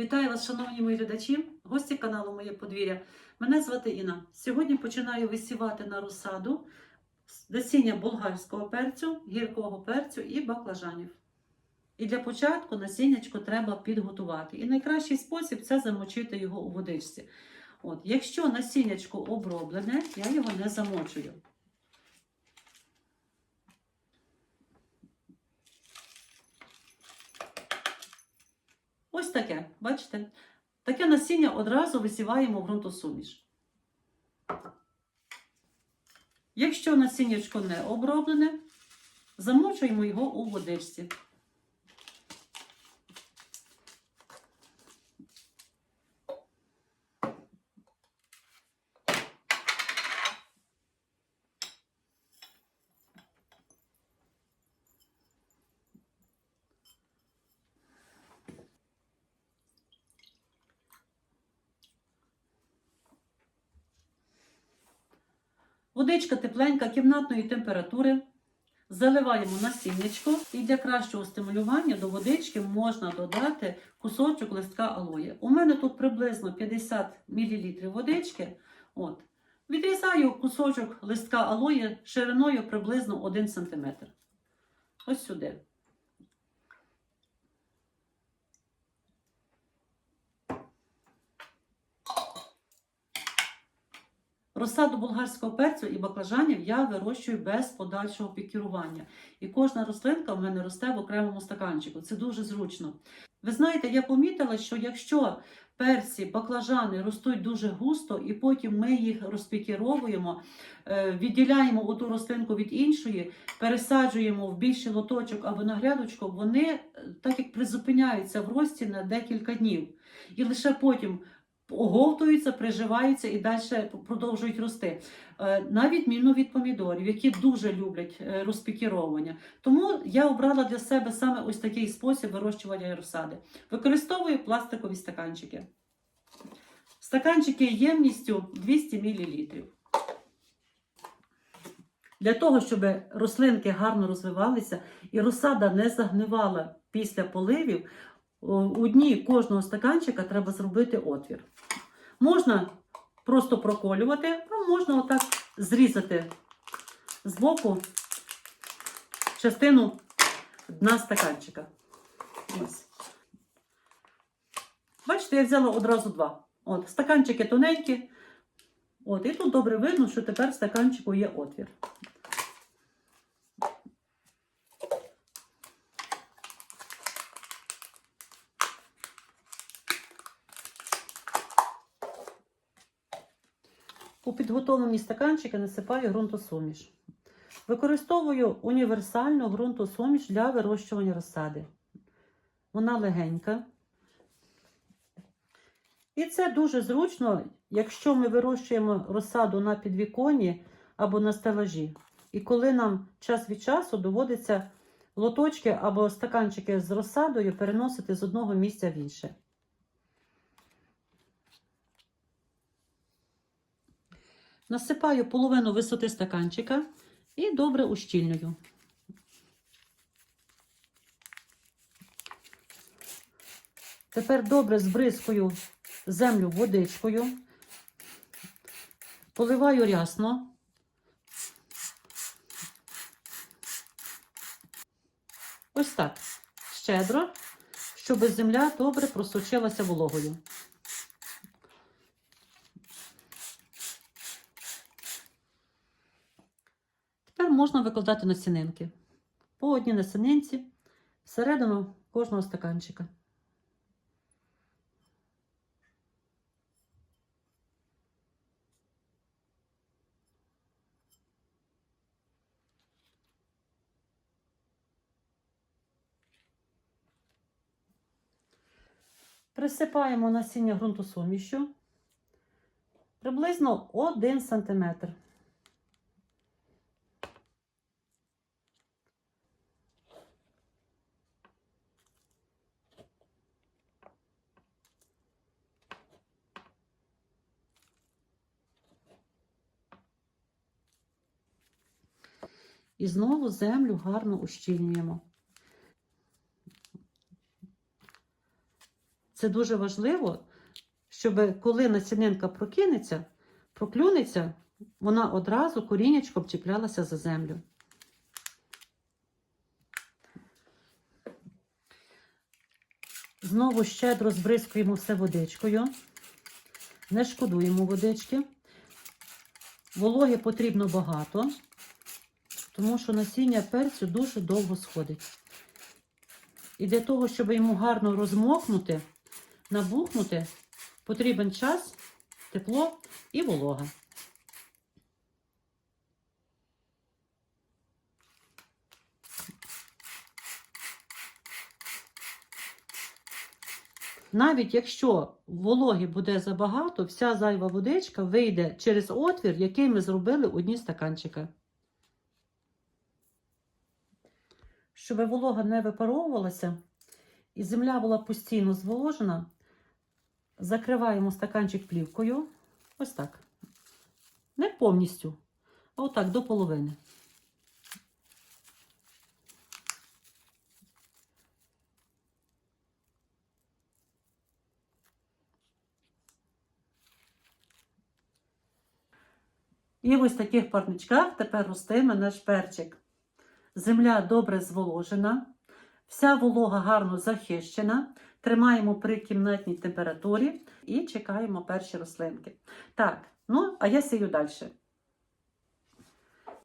Вітаю вас, шановні мої глядачі, гості каналу Моє подвір'я. Мене звати Інна. Сьогодні починаю висівати на розсаду насіння болгарського перцю, гіркого перцю і баклажанів. І для початку насіннячко треба підготувати. І найкращий спосіб це замочити його у водичці. От, якщо насіннячко оброблене, я його не замочую. Ось таке, бачите? Таке насіння одразу висіваємо в ґрунтосуміш. Якщо насіннячко не оброблене, замочуємо його у водичці. Водичка тепленька кімнатної температури. Заливаємо насіннячко і для кращого стимулювання до водички можна додати кусочок листка алої. У мене тут приблизно 50 мл водички. От. Відрізаю кусочок листка алої шириною приблизно 1 см. Ось сюди. Розсаду болгарського перцю і баклажанів я вирощую без подальшого пікірування. І кожна рослинка в мене росте в окремому стаканчику. Це дуже зручно. Ви знаєте, я помітила, що якщо перці, баклажани ростуть дуже густо, і потім ми їх розпікіровуємо, е, відділяємо одну рослинку від іншої, пересаджуємо в більший лоточок або на грядочку, вони е, так як призупиняються в рості на декілька днів. І лише потім оговтуються, приживаються і далі продовжують рости. Е, На відміну від помідорів, які дуже люблять е, розпікіровування. Тому я обрала для себе саме ось такий спосіб вирощування розсади. Використовую пластикові стаканчики. Стаканчики ємністю 200 мл. Для того, щоб рослинки гарно розвивалися і розсада не загнивала після поливів, у дні кожного стаканчика треба зробити отвір. Можна просто проколювати, а можна отак зрізати з боку частину дна стаканчика. Ось. Бачите, я взяла одразу два. От, стаканчики тоненькі. От, і тут добре видно, що тепер в стаканчику є отвір. У підготовлені стаканчики насипаю ґрунтосуміш. Використовую універсальну ґрунтосуміш для вирощування розсади. Вона легенька. І це дуже зручно, якщо ми вирощуємо розсаду на підвіконні або на стелажі. І коли нам час від часу доводиться лоточки або стаканчики з розсадою переносити з одного місця в інше. Насипаю половину висоти стаканчика і добре ущільнюю. Тепер добре збризкую землю водичкою, поливаю рясно. Ось так, щедро, щоб земля добре просочилася вологою. Тепер можна викладати насінинки. По одній насінинці всередину кожного стаканчика. Присипаємо насіння ґрунтосумішю приблизно 1 см. І знову землю гарно ущільнюємо. Це дуже важливо, щоб коли насінинка прокинеться, проклюнеться, вона одразу коріннячком чіплялася за землю. Знову щедро збризкуємо все водичкою. Не шкодуємо водички. Вологи потрібно багато, тому що насіння перцю дуже довго сходить. І для того, щоб йому гарно розмокнути, набухнути, потрібен час, тепло і волога. Навіть якщо вологи буде забагато, вся зайва водичка вийде через отвір, який ми зробили у дні стаканчика. Щоб волога не випаровувалася і земля була постійно зволожена, закриваємо стаканчик плівкою. Ось так. Не повністю, а отак до половини. І в ось таких парничках тепер ростиме наш перчик. Земля добре зволожена, вся волога гарно захищена. Тримаємо при кімнатній температурі і чекаємо перші рослинки. Так, ну, а я сію далі.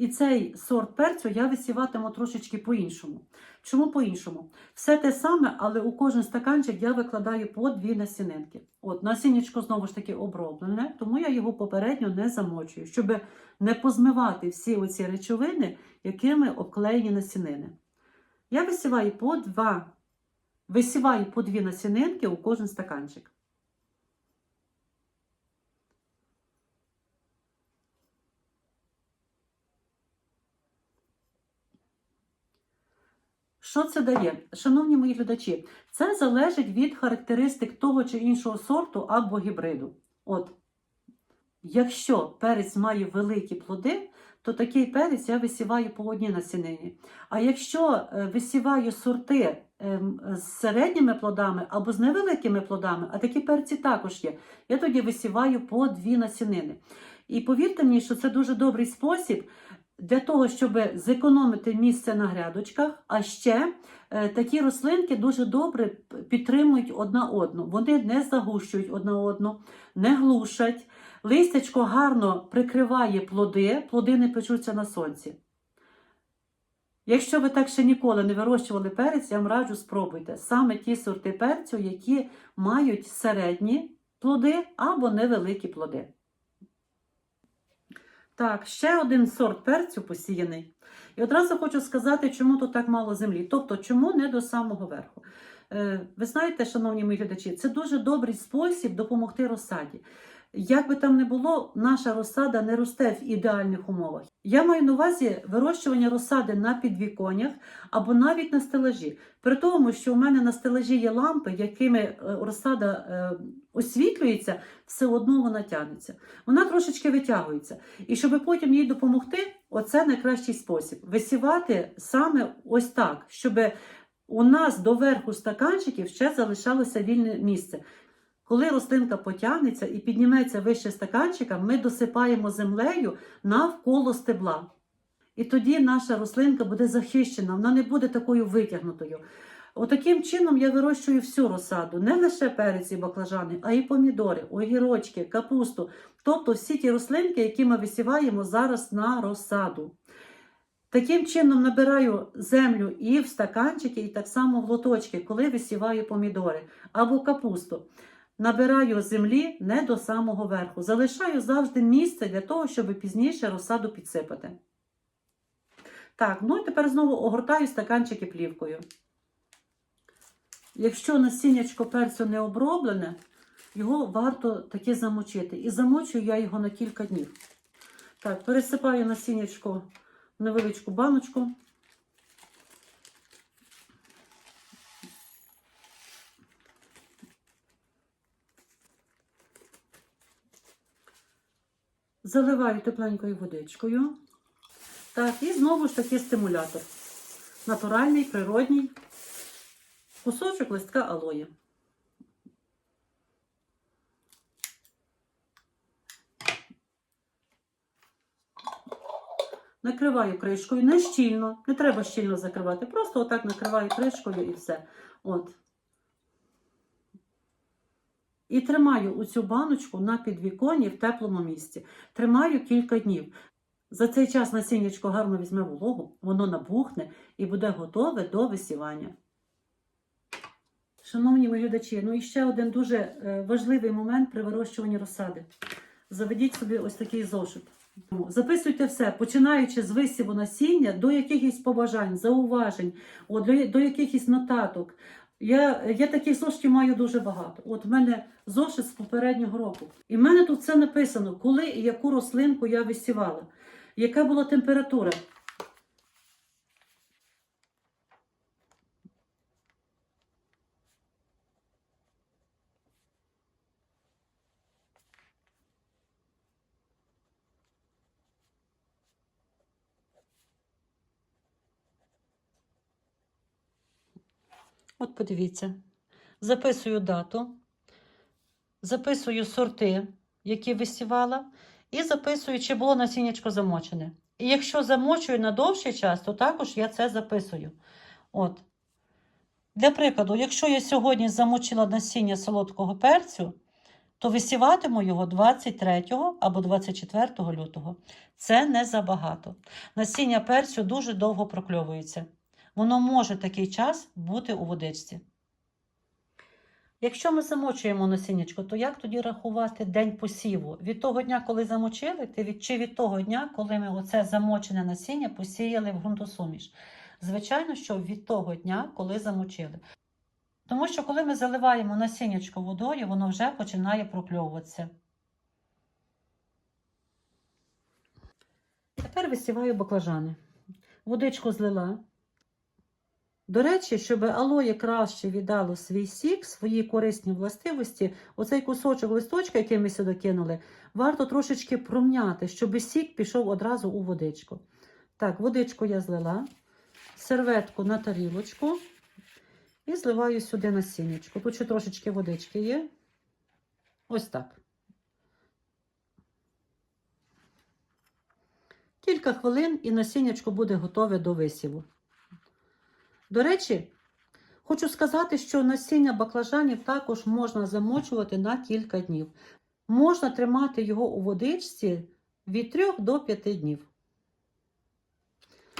І цей сорт перцю я висіватиму трошечки по-іншому. Чому по-іншому? Все те саме, але у кожен стаканчик я викладаю по дві насінинки. От, насіннячко знову ж таки оброблене, тому я його попередньо не замочую, щоб не позмивати всі оці речовини, якими обклеєні насінини. Я висіваю по два, висіваю по дві насінинки у кожен стаканчик. Що це дає? Шановні мої глядачі, це залежить від характеристик того чи іншого сорту або гібриду. От, якщо перець має великі плоди, то такий перець я висіваю по одній насінині. А якщо е, висіваю сорти ем, з середніми плодами або з невеликими плодами, а такі перці також є, я тоді висіваю по дві насінини. І повірте мені, що це дуже добрий спосіб для того, щоб зекономити місце на грядочках, а ще е, такі рослинки дуже добре підтримують одна одну. Вони не загущують одна одну, не глушать. Листячко гарно прикриває плоди, плоди не печуться на сонці. Якщо ви так ще ніколи не вирощували перець, я вам раджу спробуйте. Саме ті сорти перцю, які мають середні плоди або невеликі плоди. Так, ще один сорт перцю посіяний. І одразу хочу сказати, чому тут так мало землі. Тобто, чому не до самого верху. Е, ви знаєте, шановні мої глядачі, це дуже добрий спосіб допомогти розсаді. Як би там не було, наша розсада не росте в ідеальних умовах. Я маю на увазі вирощування розсади на підвіконнях або навіть на стелажі. При тому, що у мене на стелажі є лампи, якими е, розсада е, освітлюється, все одно вона тягнеться. Вона трошечки витягується. І щоб потім їй допомогти, оце найкращий спосіб. Висівати саме ось так, щоб у нас до верху стаканчиків ще залишалося вільне місце. Коли рослинка потягнеться і підніметься вище стаканчика, ми досипаємо землею навколо стебла. І тоді наша рослинка буде захищена, вона не буде такою витягнутою. Отаким чином я вирощую всю розсаду, не лише перець і баклажани, а й помідори, огірочки, капусту, тобто всі ті рослинки, які ми висіваємо зараз на розсаду. Таким чином набираю землю і в стаканчики, і так само в лоточки, коли висіваю помідори або капусту. Набираю землі не до самого верху. Залишаю завжди місце для того, щоб пізніше розсаду підсипати. Так, ну і тепер знову огортаю стаканчики плівкою. Якщо насіннячко перцю не оброблене, його варто таки замочити. І замочую я його на кілька днів. Так, пересипаю насіннячко в невеличку баночку. заливаю тепленькою водичкою. Так, І знову ж таки стимулятор. Натуральний, природній кусочок листка алої. Накриваю кришкою не щільно, не треба щільно закривати, просто отак накриваю кришкою і все. От. І тримаю у цю баночку на підвіконні в теплому місці. Тримаю кілька днів. За цей час насіннячко гарно візьме вологу, воно набухне і буде готове до висівання. Шановні мої глядачі, ну і ще один дуже е, важливий момент при вирощуванні розсади. Заведіть собі ось такий зошит. Записуйте все, починаючи з висіву насіння до якихось побажань, зауважень, до, до якихось нотаток. Я, я таких зошитів маю дуже багато. От в мене зошит з попереднього року. І в мене тут все написано, коли і яку рослинку я висівала, яка була температура. От подивіться. Записую дату, записую сорти, які висівала, і записую, чи було насіннячко замочене. І якщо замочую на довший час, то також я це записую. От. Для прикладу, якщо я сьогодні замочила насіння солодкого перцю, то висіватиму його 23 або 24 лютого. Це не забагато. Насіння перцю дуже довго прокльовується. Воно може такий час бути у водичці. Якщо ми замочуємо насіннячко, то як тоді рахувати день посіву? Від того дня, коли замочили, чи від того дня, коли ми оце замочене насіння посіяли в ґрунтосуміш? Звичайно, що від того дня, коли замочили. Тому що коли ми заливаємо насіннячко водою, воно вже починає прокльовуватися. Тепер висіваю баклажани. Водичку злила. До речі, щоб алоє краще віддало свій сік, свої корисні властивості, оцей кусочок листочка, який ми сюди кинули, варто трошечки промняти, щоб сік пішов одразу у водичку. Так, водичку я злила, серветку на тарілочку і зливаю сюди насіннячко. Тут ще трошечки водички є. Ось так. Кілька хвилин і насіннячко буде готове до висіву. До речі, хочу сказати, що насіння баклажанів також можна замочувати на кілька днів. Можна тримати його у водичці від 3 до 5 днів.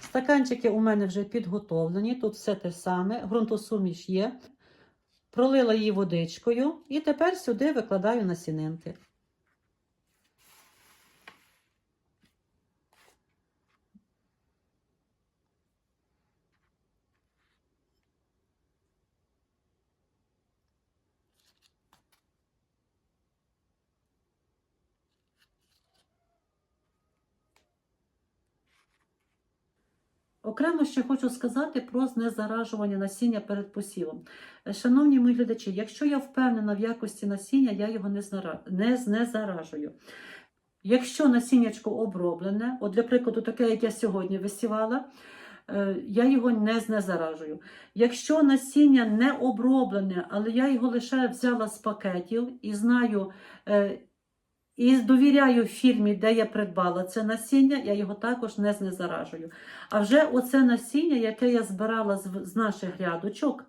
Стаканчики у мене вже підготовлені, тут все те саме, ґрунтосуміш є. Пролила її водичкою і тепер сюди викладаю насінинки. Окремо ще хочу сказати про знезаражування насіння перед посівом. Е, Шановні мої глядачі, якщо я впевнена в якості насіння, я його не, знара... не знезаражую. Якщо насіннячко оброблене, от для прикладу, таке, як я сьогодні висівала, е, я його не знезаражую. Якщо насіння не оброблене, але я його лише взяла з пакетів і знаю, е, і довіряю фірмі, де я придбала це насіння, я його також не знезаражую. А вже оце насіння, яке я збирала з, наших грядочок,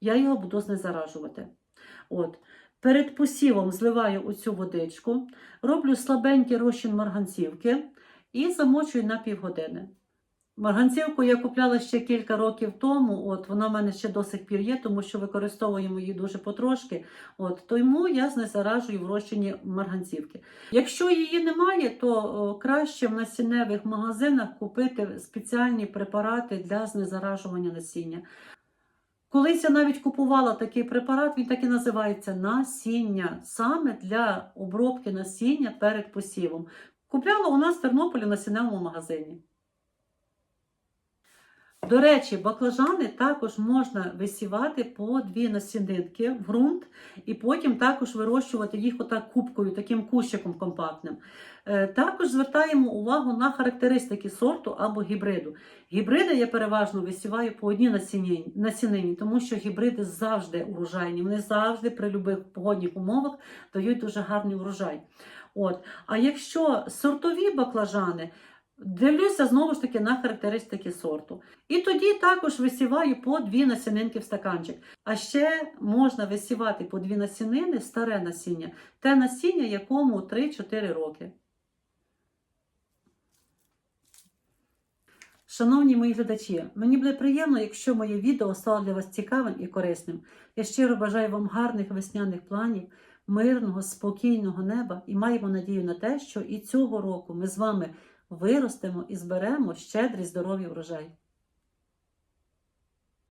я його буду знезаражувати. От. Перед посівом зливаю оцю водичку, роблю слабенький розчин марганцівки і замочую на півгодини. Марганцівку я купляла ще кілька років тому, от вона в мене ще до сих пір є, тому що використовуємо її дуже потрошки. От Тому я знезаражую в розчині марганцівки. Якщо її немає, то краще в насінневих магазинах купити спеціальні препарати для знезаражування насіння. Колись я навіть купувала такий препарат, він так і називається насіння, саме для обробки насіння перед посівом. Купляла у нас в Тернополі в насінневому магазині. До речі, баклажани також можна висівати по дві насінинки в ґрунт, і потім також вирощувати їх отак кубкою, таким кущиком компактним. Е, Також звертаємо увагу на характеристики сорту або гібриду. Гібриди я переважно висіваю по одній насінині, тому що гібриди завжди урожайні, вони завжди при будь-яких погодних умовах дають дуже гарний урожай. От. А якщо сортові баклажани, Дивлюся знову ж таки на характеристики сорту. І тоді також висіваю по дві насінинки в стаканчик. А ще можна висівати по дві насінини, старе насіння, те насіння, якому 3-4 роки. Шановні мої глядачі, мені буде приємно, якщо моє відео стало для вас цікавим і корисним. Я щиро бажаю вам гарних весняних планів, мирного, спокійного неба і маємо надію на те, що і цього року ми з вами виростемо і зберемо щедрий здоровий врожай.